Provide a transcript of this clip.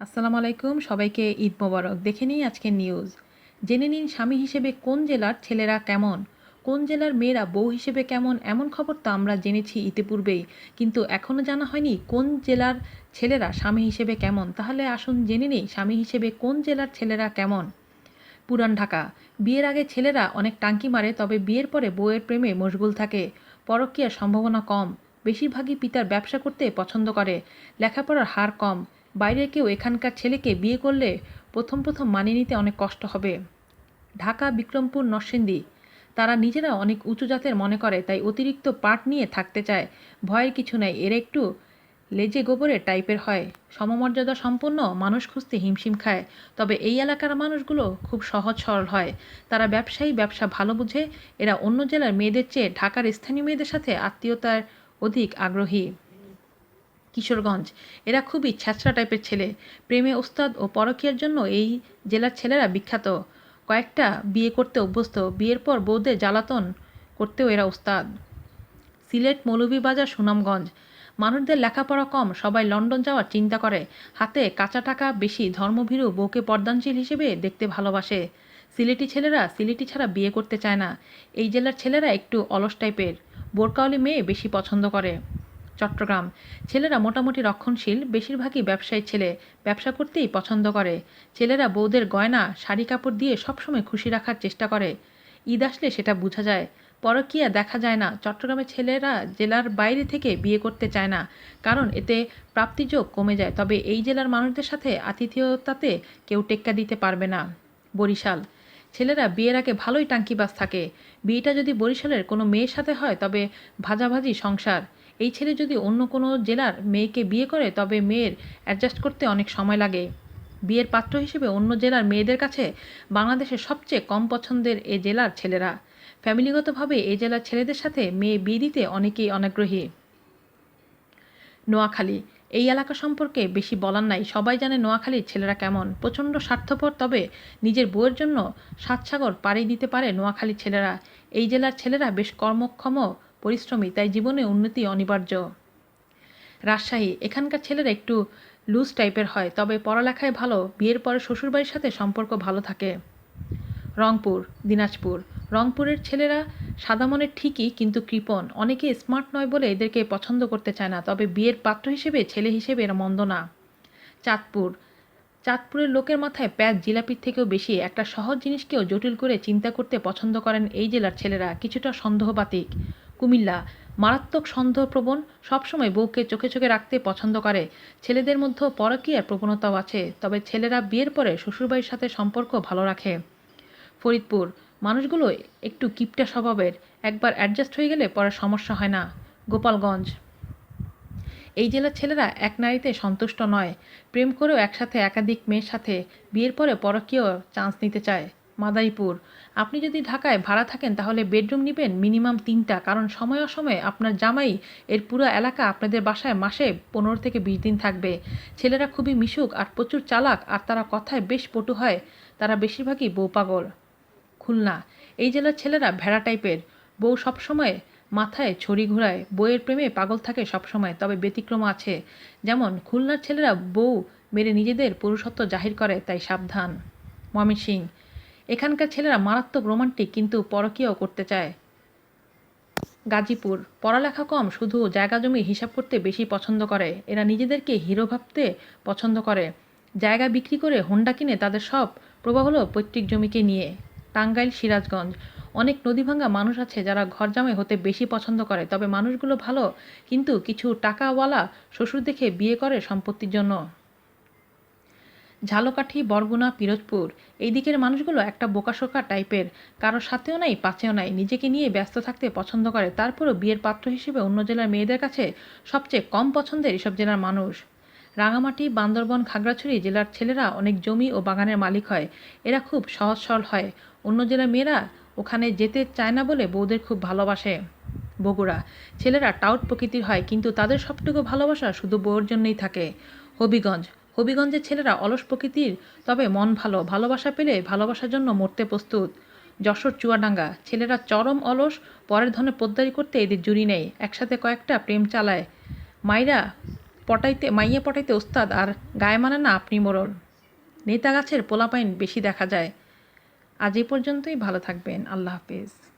আসসালামু আলাইকুম, সবাইকে ঈদ মোবারক। দেখে নিই আজকের নিউজ জেনে নিন স্বামী হিসেবে কোন জেলার ছেলেরা কেমন? কোন জেলার মেয়েরা বউ হিসেবে কেমন? এমন খবর তো আমরা জেনেছি ইতিপূর্বেই। কিন্তু এখনও জানা হয়নি কোন জেলার ছেলেরা স্বামী হিসেবে কেমন। তাহলে আসুন জেনে নিই স্বামী হিসেবে কোন জেলার ছেলেরা কেমন। পুরান ঢাকা। বিয়ের আগে ছেলেরা অনেক টাঙ্কি মারে, তবে বিয়ের পরে বউয়ের প্রেমে মশগুল থাকে। পরকীয়ার সম্ভাবনা কম। বেশিরভাগই পিতার ব্যবসা করতে পছন্দ করে। লেখাপড়ার হার কম। বাইরের কেউ এখানকার ছেলেকে বিয়ে করলে প্রথম প্রথম মানিয়ে নিতে অনেক কষ্ট হবে। ঢাকা, বিক্রমপুর, নরসিংদী। তারা নিজেরা অনেক উঁচু জাতের মনে করে, তাই অতিরিক্ত পাট নিয়ে থাকতে চায়। ভয়ের কিছু নাই, এরা একটু লেজে গোবরে টাইপের হয়। সমমর্যাদা সম্পন্ন মানুষ খুঁজতে হিমশিম খায়। তবে এই এলাকার মানুষগুলো খুব সহজ সরল হয়। তারা ব্যবসায়ী, ব্যবসা ভালো বুঝে, এরা অন্য জেলার মেয়েদের চেয়ে ঢাকার স্থানীয় মেয়েদের সাথে আত্মীয়তার অধিক আগ্রহী। কিশোরগঞ্জ। এরা খুবই ছ্যাঁচড়া টাইপের ছেলে। প্রেমে ওস্তাদ ও পরকীয়ার জন্য এই জেলার ছেলেরা বিখ্যাত। কয়েকটা বিয়ে করতে অভ্যস্ত। বিয়ের পর বউদের জ্বালাতন করতেও এরা ওস্তাদ। সিলেট মৌলভীবাজার, সুনামগঞ্জ। মানুষদের লেখাপড়া কম, সবাই লন্ডন যাওয়ার চিন্তা করে। হাতে কাঁচা টাকা বেশি, ধর্মভীরু বউকে পর্দানশীল হিসেবে দেখতে ভালোবাসে। সিলেটি ছেলেরা সিলেটি ছাড়া বিয়ে করতে চায় না। এই জেলার ছেলেরা একটু অলস টাইপের। বোরকাওয়ালি মেয়ে বেশি পছন্দ করে। চট্টগ্রাম। ছেলেরা মোটামুটি রক্ষণশীল, বেশিরভাগই ব্যবসায়ী ছেলে, ব্যবসা করতেই পছন্দ করে। ছেলেরা বউদের গয়না, শাড়ি কাপড় দিয়ে সবসময় খুশি রাখার চেষ্টা করে। ঈদ আসলে সেটা বোঝা যায়। পরকীয়া দেখা যায় না। চট্টগ্রামের ছেলেরা জেলার বাইরে থেকে বিয়ে করতে চায় না, কারণ এতে প্রাপ্তিযোগ কমে যায়। তবে এই জেলার মানুষদের সাথে আতিথেয়তাতে কেউ টেক্কা দিতে পারবে না। বরিশাল। ছেলেরা বিয়ের আগে ভালোই টাঙ্কিবাজ থাকে। বিয়েটা যদি বরিশালের কোনো মেয়ের সাথে হয়, তবে ভাজাভাজি সংসার। এই ছেলে যদি অন্য কোনো জেলার মেয়েকে বিয়ে করে, তবে মেয়ের অ্যাডজাস্ট করতে অনেক সময় লাগে। বিয়ের পাত্র হিসেবে অন্য জেলার মেয়েদের কাছে বাংলাদেশের সবচেয়ে কম পছন্দের এ জেলার ছেলেরা। ফ্যামিলিগতভাবে এ জেলার ছেলেদের সাথে মেয়ে বিয়ে দিতে অনেকেই অনাগ্রহী। নোয়াখালী। এই এলাকা সম্পর্কে বেশি বলার নাই। সবাই জানে নোয়াখালীর ছেলেরা কেমন। প্রচণ্ড স্বার্থপর, তবে নিজের বউয়ের জন্য সাতসাগর পাড়ি দিতে পারে নোয়াখালীর ছেলেরা। এই জেলার ছেলেরা বেশ কর্মক্ষম পরিশ্রমী, তাই জীবনে উন্নতি অনিবার্য। রাজশাহী, এখানকার ছেলেরা একটু লুজ টাইপের হয়, তবে পড়ালেখায় ভালো, বিয়ের পরে শ্বশুরবাড়ির সাথে সম্পর্ক ভালো থাকে। রংপুর, দিনাজপুর, রংপুরের ছেলেরা সাদা মনের ঠিকই, কিন্তু কৃপণ। অনেকে স্মার্ট নয় বলে এদেরকে পছন্দ করতে চায় না, তবে বিয়ের পাত্র হিসেবে, ছেলে হিসেবে এরা মন্দ না। চাঁদপুর, চাঁদপুরের লোকের মাথায় প্যাঁচ জিলাপির থেকেও বেশি, একটা সহজ জিনিসকেও জটিল করে চিন্তা করতে পছন্দ করেন এই জেলার ছেলেরা, কিছুটা সন্দেহবাতিক। কুমিল্লা। মারাত্মক সন্দেহপ্রবণ সবসময় বউকে চোখে চোখে রাখতে পছন্দ করে। ছেলেদের মধ্যেও পরকীয়ার প্রবণতাও আছে, তবে ছেলেরা বিয়ের পরে শ্বশুরবাড়ির সাথে সম্পর্ক ভালো রাখে। ফরিদপুর, মানুষগুলো একটু কিপটা স্বভাবের, একবার অ্যাডজাস্ট হয়ে গেলে পরে সমস্যা হয় না। গোপালগঞ্জ। এই জেলার ছেলেরা এক নারীতে সন্তুষ্ট নয়, প্রেম করেও একসাথে একাধিক মেয়ের সাথে বিয়ের পরে পরকীয় চান্স নিতে চায়। মাদারীপুর। আপনি যদি ঢাকায় ভাড়া থাকেন তাহলে বেডরুম নেবেন মিনিমাম তিনটা, কারণ সময় অসময়ে আপনার জামাই, এর পুরো এলাকা আপনাদের বাসায় মাসে পনেরো থেকে বিশ দিন থাকবে। ছেলেরা খুবই মিশুক আর প্রচুর চালাক, আর তারা কথায় বেশ পটু হয়। তারা বেশিরভাগই বউ পাগল। খুলনা, এই জেলার ছেলেরা ভেড়া টাইপের। বউ সবসময় মাথায় ছড়ি ঘোরায় বইয়ের প্রেমে পাগল থাকে সবসময়, তবে ব্যতিক্রম আছে। যেমন, খুলনার ছেলেরা বউ মেরে নিজেদের পুরুষত্ব জাহির করে, তাই সাবধান। ময়মনসিং এখানকার ছেলেরা মারাত্মক রোমান্টিক কিন্তু পরকীয়াও করতে চায়। গাজীপুর, পড়ালেখা কম, শুধু জায়গা জমি হিসাব করতে বেশি পছন্দ করে। এরা নিজেদেরকে হিরো ভাবতে পছন্দ করে। জায়গা বিক্রি করে হোন্ডা কিনে তাদের সব প্রবাহ হলো পৈতৃক জমিকে নিয়ে। টাঙ্গাইল, সিরাজগঞ্জ, অনেক নদীভাঙ্গা মানুষ আছে যারা ঘর জামাই হতে বেশি পছন্দ করে, তবে মানুষগুলো ভালো, কিন্তু কিছু টাকাওয়ালা শ্বশুর দেখে বিয়ে করে সম্পত্তির জন্য। ঝালকাঠি, বরগুনা, পিরোজপুর, এই দিকের মানুষগুলো একটা বোকাশোকা টাইপের। কারও সাথেও নাই পাচেও নাই। নিজেকে নিয়ে ব্যস্ত থাকতে পছন্দ করে। তারপরও বিয়ের পাত্র হিসেবে অন্য জেলার মেয়েদের কাছে সবচেয়ে কম পছন্দের এসব জেলার মানুষ। রাঙামাটি, বান্দরবন, খাগড়াছড়ি জেলার ছেলেরা অনেক জমি ও বাগানের মালিক হয়। এরা খুব সহজ সরল হয়। অন্য জেলার মেয়েরা ওখানে যেতে চায় না বলে বউদের খুব ভালোবাসে। বগুড়া। ছেলেরা টাউট প্রকৃতির হয়, কিন্তু তাদের সবটুকু ভালোবাসা শুধু বউয়ের জন্যই থাকে। হবিগঞ্জ। হবিগঞ্জের ছেলেরা অলস প্রকৃতির, তবে মন ভালো, ভালোবাসা পেলে ভালোবাসার জন্য মরতে প্রস্তুত। যশোর চুয়াডাঙ্গা, ছেলেরা চরম অলস, পরের ধনে পোদ্দারি করতে এদের জুড়ি নেই, একসাথে কয়েকটা প্রেম চালায়। মাইরা পটাইতে, মাইয়া পটাইতে ওস্তাদ, আর গায়ে মানে না আপনি মোড়ল নেতা গাছের পোলাপাইন বেশি দেখা যায়। আজ এই পর্যন্তই, ভালো থাকবেন, আল্লাহ হাফেজ।